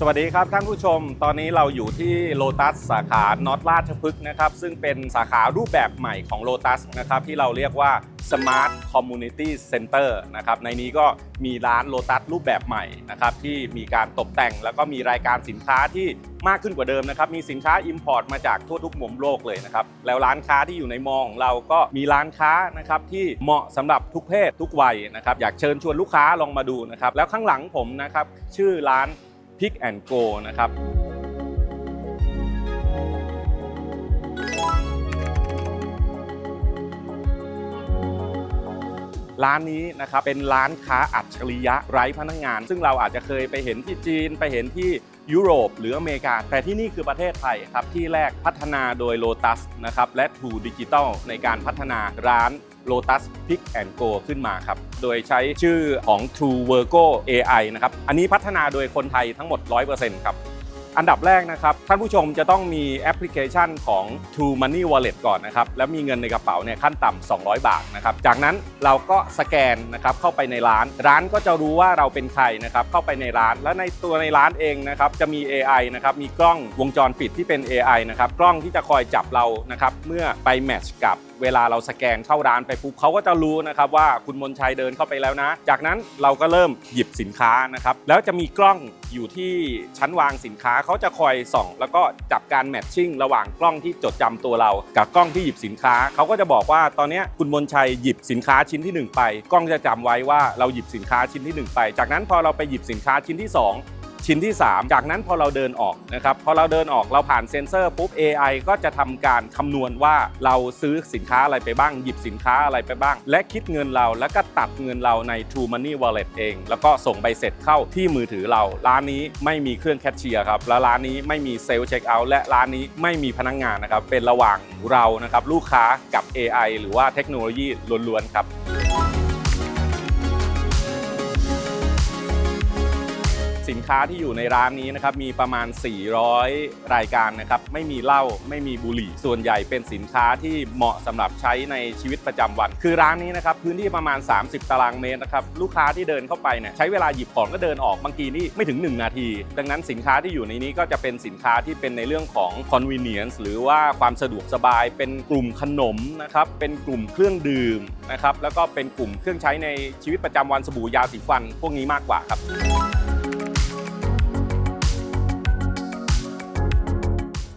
สวัสดีครับท่านผู้ชม ตอนนี้เราอยู่ที่โ o ตัสสาขานอตราชพฤกษ์นะครับ ซึ่งเป็นสาขารูปแบบใหม่ของโ o ตัสนะครับ ที่เราเรียกว่า Smart Community Center นะครับ ในนี้ก็มีร้านโ o ตัสรูปแบบใหม่นะครับ ที่มีการตกแต่งแล้วก็มีรายการสินค้าที่มากขึ้นกว่าเดิมนะครับ มีสินค้า Import มาจากทั่วทุกมุมโลกเลยนะครับ แล้วร้านค้าที่อยู่ในมอของเราก็มีร้านค้านะครับที่เหมาะสำหรับทุกเพศทุกวัยนะครับ อยากเชิญชวนลูกค้าลองมาดูนะครับ แล้วข้างหลังผมนะครับชื่อร้าน Pick and Go นะครับร้านนี้นะครับเป็นร้านค้าอัจฉริยะไร้พนักงาน ซึ่งเราอาจจะเคยไปเห็นที่จีนไปเห็นที่ยุโรปหรืออเมริกา แต่ที่นี่คือประเทศไทยครับที่แรกพัฒนาโดย Lotus นะครับและ True Digital ในการพัฒนาร้าน Lotus Pick and Go ขึ้นมาครับ โดยใช้ชื่อของ True Virgo AI นะครับ อันนี้พัฒนาโดยคนไทยทั้งหมด 100%ครับอันดับแรกนะครับท่านผู้ชมจะต้องมีแอปพลิเคชันของ True Money Wallet ก่อนนะครับแล้วมีเงินในกระเป๋าเนี่ยขั้นต่ำ200 บาทนะครับจากนั้นเราก็สแกนนะครับเข้าไปในร้าน ร้านก็จะรู้ว่าเราเป็นใครนะครับเข้าไปในร้าน แล้วในตัวในร้านเองนะครับจะมี AI นะครับมีกล้องวงจรปิดที่เป็น AI นะครับกล้องที่จะคอยจับเรานะครับเมื่อไปแมทช์กับเวลาเราสแกนเข้าร้านไปปุ๊บเขาก็จะรู้นะครับว่าคุณมนชัยเดินเข้าไปแล้วนะ จากนั้นเราก็เริ่มหยิบสินค้านะครับแล้วจะมีกล้องอยู่ที่ชั้นวางสินค้าเขาจะคอยส่อง แล้วก็จับการแมทชิ่งระหว่างกล้องที่จดจำตัวเรา กับกล้องที่หยิบสินค้าเขาก็จะบอกว่าตอนนี้คุณมนชัยหยิบสินค้าชิ้นที่หนึ่งไป กล้องจะจำไว้ว่าเราหยิบสินค้าชิ้นที่หนึ่งไป จากนั้นพอเราไปหยิบสินค้าชิ้นที่สอง ชิ้นที่ 3 จากนั้นพอเราเดินออกนะครับพอเราเดินออกเราผ่านเซ็นเซอร์ปุ๊บ AI ก็จะทำการคำนวณว่าเราซื้อสินค้าอะไรไปบ้าง หยิบสินค้าอะไรไปบ้าง และคิดเงินเราแล้วก็ตัดเงินเราใน True Money Wallet เอง แล้วก็ส่งใบเสร็จเข้าที่มือถือเรา ร้านนี้ไม่มีเครื่องแคชเชียร์ครับและร้านนี้ไม่มีเซลล์เช็คเอาท์และร้านนี้ไม่มีพนักงงานนะครับเป็นระหว่างเรานะครับลูกค้ากับ AI หรือว่าเทคโนโลยีล้วนๆครับ ค้าที่อยู่ในร้านนี้นะครับมีประมาณ 400 รายการนะครับไม่มีเหล้าไม่มีบุหรี่ ส่วนใหญ่เป็นสินค้าที่เหมาะสำหรับใช้ในชีวิตประจำวัน คือร้านนี้นะครับพื้นที่ประมาณ 30 ตารางเมตรนะครับลูกค้าที่เดินเข้าไปเนี่ยใช้เวลาหยิบของก็เดินออกบางทีนี่ไม่ถึง 1 นาที ดังนั้นสินค้าที่อยู่ในนี้ก็จะเป็นสินค้าที่เป็นในเรื่องของ convenience หรือว่าความสะดวกสบายเป็นกลุ่มขนมนะครับเป็นกลุ่มเครื่องดื่มนะครับแล้วก็เป็นกลุ่มเครื่องใช้ในชีวิตประจำวันสบู่ยาสีฟัน พวกนี้มากกว่าครับ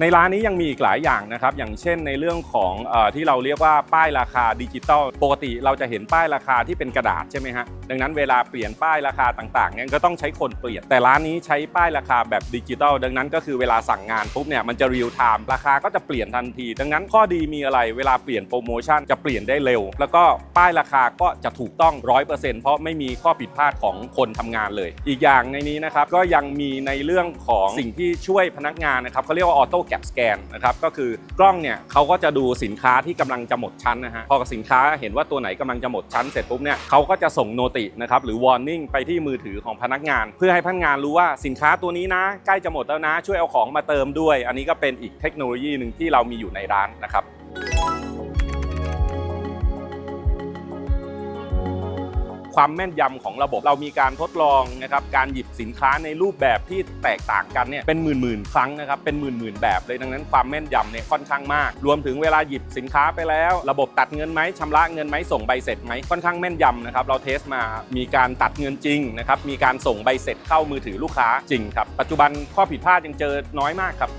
ในร้านนี้ยังมีอีกหลายอย่างนะครับ อย่างเช่นในเรื่องของอที่เราเรียกว่าป้ายราคาดิจิตอลปกติเราจะเห็นป้ายราคาที่เป็นกระดาษใช่ไหมฮะดังนั้นเวลาเปลี่ยนป้ายราคาต่างๆเนี่ยก็ต้องใช้คนเปลี่ยน แต่ร้านนี้ใช้ป้ายราคาแบบดิจิตอลดังนั้นก็คือเวลาสั่งงานปุ๊บเนี่ยมันจะเรียลไทม์ราคาก็จะเปลี่ยนทันที ดังนั้นข้อดีมีอะไรเวลาเปลี่ยนโปรโมชั่นจะเปลี่ยนได้เร็ว แล้วก็ป้ายราคาก็จะถูกต้อง 100%เพราะไม่มีข้อผิดพลาดของคนทำงานเลย อีกอย่างในนี้นะครับก็ยังมีในเรื่องของสิ่งที่ช่วยพนักงานนะครับเขาเรียกว่าออโต้แก p สแกนนะครับก็คือกล้องเนี่ยเขาก็จะดูสินค้าที่กำลังจะหมดชั้นนะฮะพอสินค้าเห็นว่าตัวไหนกำลังจะหมดชั้นเสร็จปุ๊บเนี่ยเขาก็จะส่งโนตินะครับหรือวอร์นิ่งไปที่มือถือของพนักงาน เพื่อให้พนักงานรู้ว่าสินค้าตัวนี้นะ ใกล้จะหมดแล้วนะช่วยเอาของมาเติมด้วย อันนี้ก็เป็นอีกเทคโนโลยีหนึ่งที่เรามีอยู่ในร้านนะครับ ความแม่นยำของระบบเรามีการทดลองนะครับการหยิบสินค้าในรูปแบบที่แตกต่างกันเนี่ยเป็นหมื่นๆครั้งนะครับเป็นหมื่นๆแบบเลยดังนั้นความแม่นยำเนี่ยค่อนข้างมาก รวมถึงเวลาหยิบสินค้าไปแล้ว ระบบตัดเงินไหมชำระเงินไหมส่งใบเสร็จไหมค่อนข้างแม่นยำนะครับเราเทสมามีการตัดเงินจริงนะครับมีการส่งใบเสร็จเข้ามือถือลูกค้าจริงครับปัจจุบันข้อผิดพลาดยังเจอน้อยมากครับ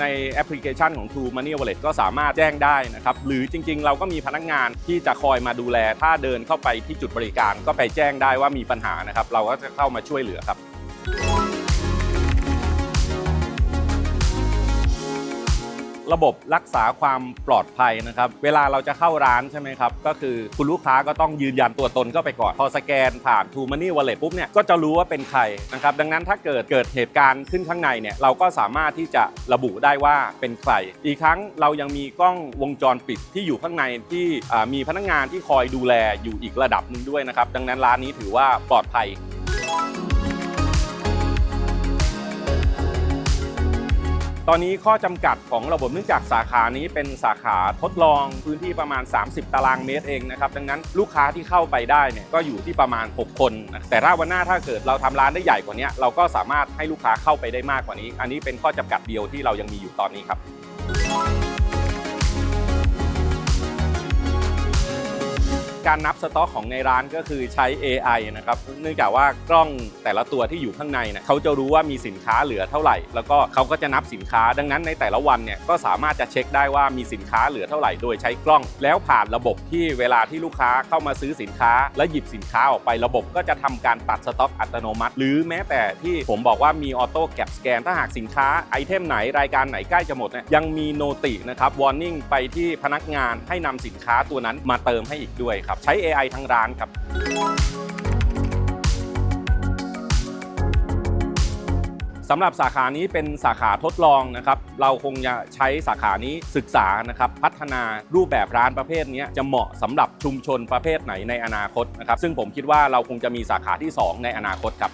ในแอปพลิเคชันของ True Money Wallet ก็สามารถแจ้งได้นะครับ หรือจริง ๆ เราก็มีพนักงานที่จะคอยมาดูแล ถ้าเดินเข้าไปที่จุดบริการก็ไปแจ้งได้ว่ามีปัญหานะครับ เราก็จะเข้ามาช่วยเหลือครับ ระบบรักษาความปลอดภัยนะครับ เวลาเราจะเข้าร้านใช่ไหมครับ ก็คือคุณลูกค้าก็ต้องยืนยันตัวตนเข้าไปก่อน พอสแกนผ่าน True Money Wallet ปุ๊บเนี่ยก็จะรู้ว่าเป็นใครนะครับ ดังนั้นถ้าเกิดเกิดเหตุการณ์ขึ้นข้างในเนี่ยเราก็สามารถที่จะระบุได้ว่าเป็นใคร อีกครั้งเรายังมีกล้องวงจรปิดที่อยู่ข้างในที่มีพนักงานที่คอยดูแลอยู่อีกระดับหนึ่งด้วยนะครับ ดังนั้นร้านนี้ถือว่าปลอดภัย ตอนนี้ข้อจำกัดของระบบเนื่องจากสาขานี้เป็นสาขาทดลองพื้นที่ประมาณ 30 ตารางเมตรเองนะครับดังนั้นลูกค้าที่เข้าไปได้เนี่ยก็อยู่ที่ประมาณ 6 คน แต่ถ้าวันหน้าถ้าเกิดเราทำร้านได้ใหญ่กว่านี้เราก็สามารถให้ลูกค้าเข้าไปได้มากกว่านี้ อันนี้เป็นข้อจำกัดเดียวที่เรายังมีอยู่ตอนนี้ครับ การนับสต็อกของในร้านก็คือใช้ AI นะครับเนื่องจากว่ากล้องแต่ละตัวที่อยู่ข้างในเนี่ยเขาจะรู้ว่ามีสินค้าเหลือเท่าไหร่ แล้วก็เขาก็จะนับสินค้า ดังนั้นในแต่ละวันเนี่ยก็สามารถจะเช็คได้ว่ามีสินค้าเหลือเท่าไหร่โดยใช้กล้อง แล้วผ่านระบบที่เวลาที่ลูกค้าเข้ามาซื้อสินค้า และหยิบสินค้าออกไประบบ ก็จะทำการตัดสต็อกอัตโนมัติ หรือแม้แต่ที่ผมบอกว่ามีออโต้แกปสแกนถ้าหากสินค้าไอเทมไหนรายการไหนใกล้จะหมดเนี่ยยังมีโนตินะครับวอร์นิ่งไปที่พนักงานให้นำสินค้าตัวนั้นมาเติมให้อีกด้วยครับใช้ AI ทั้งร้านครับสำหรับสาขานี้เป็นสาขาทดลองนะครับ เราคงจะใช้สาขานี้ศึกษานะครับ พัฒนารูปแบบร้านประเภทนี้จะเหมาะสำหรับชุมชนประเภทไหนในอนาคตนะครับ ซึ่งผมคิดว่าเราคงจะมีสาขาที่ 2 ในอนาคตครับ